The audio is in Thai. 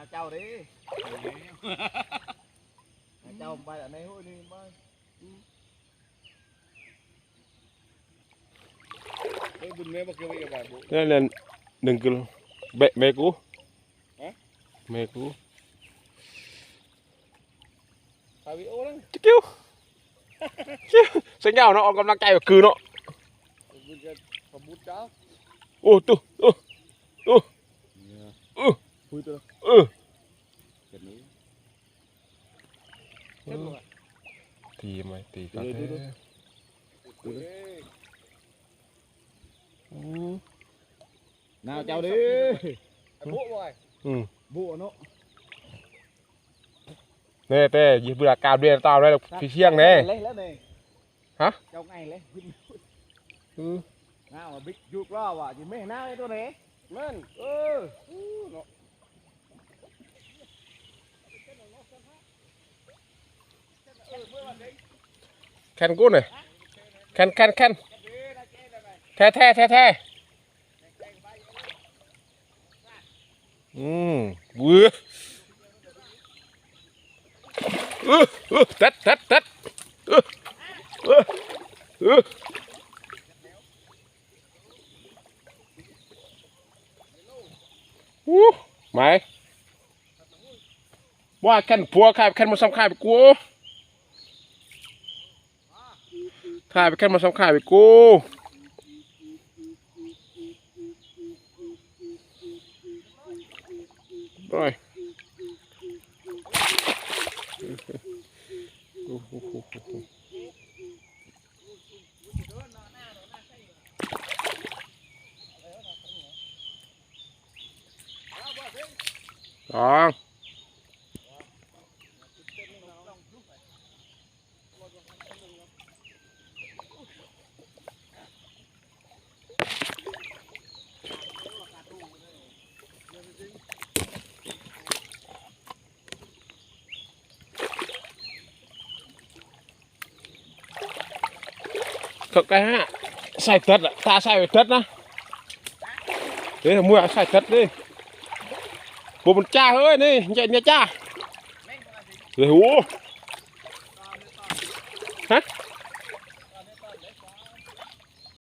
nào chào đi Nào chào bài ở đây hôi đi bài Ê, bùn mê bạc kêu bây giờ bà bộ นั่นแหละหนึ่งกิโลเบ ตีไหมตีก็ได้อน่าเจ้าดิบุบ่อยบุเนาะเน่เต้ยิบเบื่อกาเรียนตามได้พี่เชียงเน่ฮะเจ้าไงเลยอือน้าวาบิ๊กยุกล้อว่ะยิไม่เห็นหน้าเลยตัวเน่เล่นเออเนาะ แคนกู้หน่อยแคนแคนแคนแท้แท้แท้แท้อืมเบื่อเออเอตัดตัดตัดออเออเอออู้หมายว่าแคนผัวข้าแคนมาซ้ำข้าไปกู ถ่ายไปแค่มาสำขายไปกูไปสองก็แกฮะใส่เต็ดอะ ตาใส่ไปเต็ดนะเฮ้ยมือใส่เต็ดดิบุมันจ้าเ